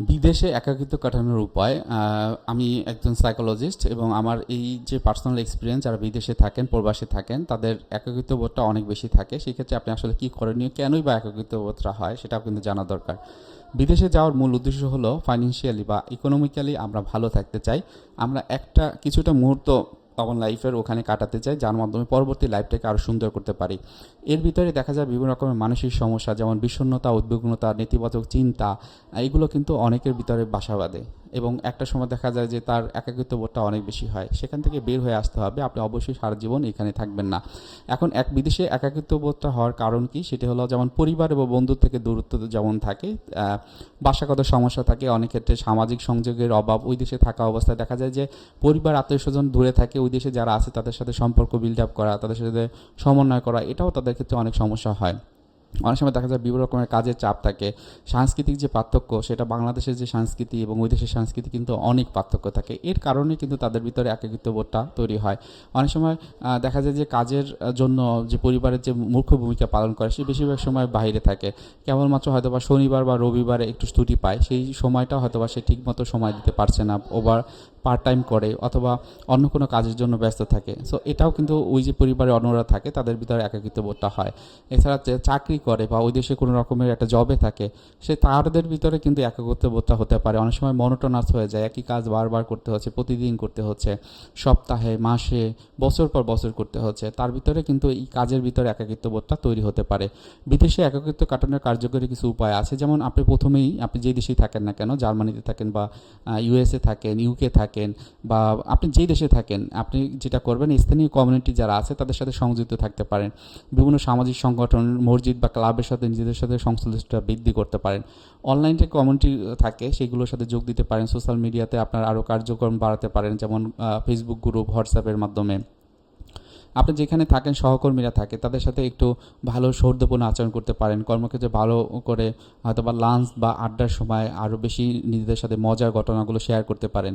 বিদেশে একাকিত্ব কাটানোর উপায় আমি একজন সাইকোলজিস্ট এবং আমার এই যে পার্সোনাল এক্সপিরিয়েন্স যারা বিদেশে থাকেন, প্রবাসে থাকেন, তাদের একাকিত্ব বোধটা অনেক বেশি থাকে। সেক্ষেত্রে আপনি আসলে কী করণীয়, কেনই বা একাকিত্ব বোধটা হয়, সেটাও কিন্তু জানা দরকার। বিদেশে যাওয়ার মূল উদ্দেশ্য হলো ফাইন্যান্সিয়ালি বা ইকোনমিক্যালি আমরা ভালো থাকতে চাই। আমরা একটা কিছুটা মুহূর্ত আমার লাইফের ওখানে কাটাতে চাই, যার মাধ্যমে পরবর্তী লাইফটাকে আরও সুন্দর করতে পারি। এর ভিতরে দেখা যায় বিভিন্ন রকমের মানসিক সমস্যা, যেমন বিষণ্ণতা, উদ্বিগ্নতা, নেতিবাচক চিন্তা এগুলো কিন্তু অনেকের ভিতরে বাসা বাঁধে। এবং একটা সময় দেখা যায় যে তার একাকিত্ব বোধটা অনেক বেশি হয়। সেখান থেকে বের হয়ে আসতে হবে। আপনি অবশ্যই সারা জীবন এখানে থাকবেন না। এখন এক বিদেশে একাকিত্ব বোধটা হওয়ার কারণ কি? সেটি হলো যেমন পরিবার এবং বন্ধুর থেকে দূরত্ব যেমন থাকে বাসাগত সমস্যা থাকে অনেক ক্ষেত্রে, সামাজিক সংযোগের অভাব, ওই দেশে থাকা অবস্থায় দেখা যায় যে পরিবার আত্মীয় স্বজন দূরে থাকে, ওই দেশে যারা আছে তাদের সাথে সম্পর্ক বিল্ড আপ করা, তাদের সাথে সমন্বয় করা, এটাও তাদের ক্ষেত্রে অনেক সমস্যা হয়। অনেক সময় দেখা যায় বিভিন্ন রকমের কাজের চাপ থাকে। সাংস্কৃতিক যে পার্থক্য, সেটা বাংলাদেশের যে সংস্কৃতি এবং ওই দেশের সংস্কৃতি কিন্তু অনেক পার্থক্য থাকে। এর কারণে কিন্তু তাদের ভিতরে একাকিত্ব বোধটা তৈরি হয়। অনেক সময় দেখা যায় যে কাজের জন্য যে পরিবারের যে মুখ্য ভূমিকা পালন করে, সে বেশিরভাগ সময় বাইরে থাকে। কেবলমাত্র হয়তো বা শনিবার বা রবিবারে একটু ছুটি পায়, সেই সময়টা হয়তো বা সে ঠিকমতো সময় দিতে পারছে না ওভার পার্ট টাইম করে অথবা অন্য কোনো কাজের জন্য ব্যস্ত থাকে। সো এটাও কিন্তু ওই যে পরিবারে অন্যরা থাকে, তাদের ভিতরে একাকিত্ব বোধটা হয়। এছাড়া যে চাকরি করে বা ওই দেশে কোনো রকমের একটা জবে থাকে, সে তাদের ভিতরে কিন্তু একাকিত্ব বোধটা হতে পারে। অনেক সময় মনোটোনাস হয়ে যায়, একই কাজ বারবার করতে হচ্ছে, প্রতিদিন করতে হচ্ছে, সপ্তাহে, মাসে, বছর পর বছর করতে হচ্ছে। তার ভিতরে কিন্তু এই কাজের ভিতরে একাকিত্ব বোধটা তৈরি হতে পারে। বিদেশে একাকিত্ব কাটানোর কার্যকরী কিছু উপায় আছে। যেমন আপনি প্রথমেই, আপনি যে দেশেই থাকেন না কেন, জার্মানিতে থাকেন বা ইউএসএ থাকেন ইউকে থাকেন বা আপনি যেই দেশে থাকেন, আপনি যেটা করবেন, স্থানীয় কমিউনিটি যারা আছে তাদের সাথে সংযুক্ত থাকতে পারেন। বিভিন্ন সামাজিক সংগঠন, মসজিদ বা ক্লাবের সাথে নিজেদের সাথে সংশ্লিষ্টতা বৃদ্ধি করতে পারেন। অনলাইন যে কমিউনিটি থাকে, সেগুলোর সাথে যোগ দিতে পারেন। সোশ্যাল মিডিয়াতে আপনার আরও কার্যক্রম বাড়াতে পারেন, যেমন ফেসবুক গ্রুপ হোয়াটসঅ্যাপের মাধ্যমে। আপনি যেখানে থাকেন, সহকর্মীরা থাকে, তাদের সাথে একটু ভালো সৌহার্দ্যপূর্ণ আচরণ করতে পারেন। কর্মক্ষেত্রে ভালো করে হয়তো বা লাঞ্চ বা আড্ডার সময় আরও বেশি নিজেদের সাথে মজার ঘটনাগুলো শেয়ার করতে পারেন।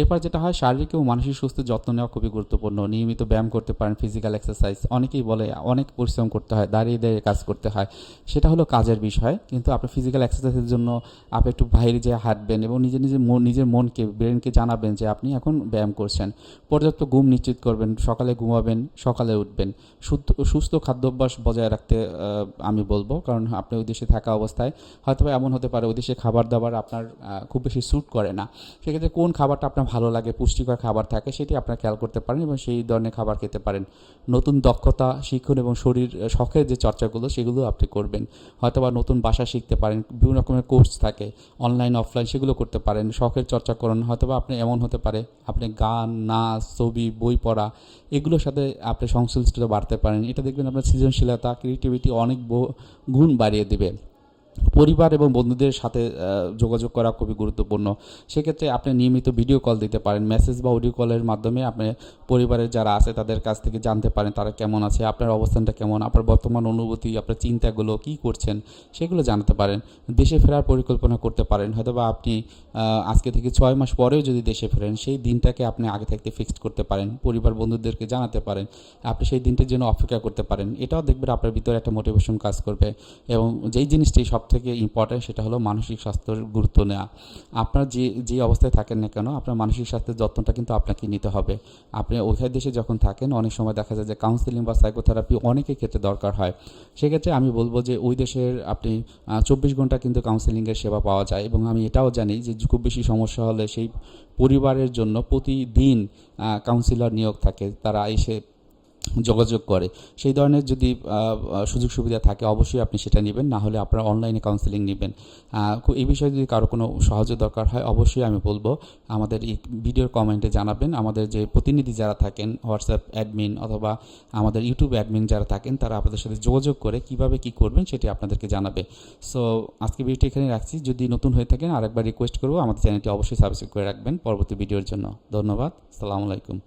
এরপর যেটা হয়, শারীরিক এবং মানসিক সুস্থ যত্ন নেওয়া খুবই গুরুত্বপূর্ণ। নিয়মিত ব্যায়াম করতে পারেন ফিজিক্যাল এক্সারসাইজ অনেকেই বলে, অনেক পরিশ্রম করতে হয়, দাঁড়িয়ে দাঁড়িয়ে কাজ করতে হয়। সেটা হলো কাজের বিষয়, কিন্তু আপনি ফিজিক্যাল এক্সারসাইজের জন্য আপনি একটু বাইরে যেয়ে হাঁটবেন এবং নিজের মন, নিজের মনকে ব্রেনকে জানাবেন যে আপনি এখন ব্যায়াম করছেন। পর্যাপ্ত ঘুম নিশ্চিত করবেন, সকালে ঘুমাবেন সকালে উঠবেন। শুদ্ধ সুস্থ খাদ্যাভ্যাস বজায় রাখতে আমি বলব। কারণ আপনি ওই দেশে থাকা অবস্থায় হয়তো এমন হতে পারে, ওই দেশে খাবার দাবার আপনার খুব বেশি স্যুট করে না। সেক্ষেত্রে কোন খাবারটা আপনার ভালো লাগে, পুষ্টিকর খাবার থাকে, সেটি আপনার খেয়াল করতে পারেন এবং সেই ধরনের খাবার খেতে পারেন। নতুন দক্ষতা শিখুন এবং শরীর শখের যে চর্চাগুলো, সেগুলো আপনি করবেন। হয়তো বা নতুন ভাষা শিখতে পারেন, বিভিন্ন রকমের কোর্স থাকে অনলাইন অফলাইন সেগুলো করতে পারেন। শখের চর্চা করুন হয়তো বা আপনি এমন হতে পারে, আপনি গান, নাচ, ছবি, বই পড়া, এগুলোর সাথে আপনি সংশ্লিষ্টতা বাড়তে পারেন। এটা দেখবেন আপনার সৃজনশীলতা ক্রিয়েটিভিটি অনেক গুণ বাড়িয়ে দেবে। পরিবার এবং বন্ধুদের সাথে যোগাযোগ করা খুবই গুরুত্বপূর্ণ। সেক্ষেত্রে আপনি নিয়মিত ভিডিও কল দিতে পারেন, মেসেজ বা অডিও কলের মাধ্যমে আপনি পরিবারের যারা আছে তাদের কাছ থেকে জানতে পারেন তারা কেমন আছে, আপনার অবস্থানটা কেমন, আপনার বর্তমান অনুভূতি, আপনার চিন্তাগুলো কী করছেন সেগুলো জানতে পারেন। দেশে ফেরার পরিকল্পনা করতে পারেন হয়তো বা আপনি আজকে থেকে ছয় মাস পরেও যদি দেশে ফেরেন, সেই দিনটাকে আপনি আগে থাকতে ফিক্সড করতে পারেন, পরিবার বন্ধুদেরকে জানাতে পারেন, আপনি সেই দিনটির জন্য অপেক্ষা করতে পারেন। এটাও দেখবেন আপনার ভিতরে একটা মোটিভেশন কাজ করবে এবং যেই জিনিসটি সব থেকে ইম্পর্ট্যান্ট সেটা হলো মানসিক স্বাস্থ্যের গুরুত্ব নেওয়া আপনার যে যে অবস্থায় থাকেন না কেন, আপনার মানসিক স্বাস্থ্যের যত্নটা কিন্তু আপনাকে নিতে হবে। আপনি ওইখানে দেশে যখন থাকেন, অনেক সময় দেখা যায় যে কাউন্সিলিং বা সাইকোথেরাপি অনেকের ক্ষেত্রে দরকার হয়। সেক্ষেত্রে আমি বলব যে ওই দেশের আপনি চব্বিশ ঘণ্টা কিন্তু কাউন্সিলিংয়ের সেবা পাওয়া যায় এবং আমি এটাও জানি যে খুব বেশি সমস্যা হলে সেই পরিবারের জন্য প্রতিদিন কাউন্সিলর নিয়োগ থাকে। তারা এসে যোগাযোগ করে। সেই ধরনের যদি সুযোগ সুবিধা থাকে, অবশ্যই আপনি সেটা নেবেন। না হলে আপনারা অনলাইনে কাউন্সেলিং নেবেন। এই বিষয়ে যদি কারও কোনো সাহায্য দরকার হয়, অবশ্যই আমি বলব, আমাদের এই ভিডিওর কমেন্টে জানাবেন। আমাদের যে প্রতিনিধি যারা থাকেন হোয়াটসঅ্যাপ অ্যাডমিন অথবা আমাদের ইউটিউব অ্যাডমিন যারা থাকেন, তারা আপনাদের সাথে যোগাযোগ করে কীভাবে কি করবেন সেটি আপনাদেরকে জানাবে। সো আজকে ভিডিওটি এখানে রাখছি। যদি নতুন হয়ে থাকেন, আরেকবার রিকোয়েস্ট করব, আমাদের চ্যানেলটি অবশ্যই সাবস্ক্রাইব করে রাখবেন পরবর্তী ভিডিওর জন্য। ধন্যবাদ। সালামু আলাইকুম।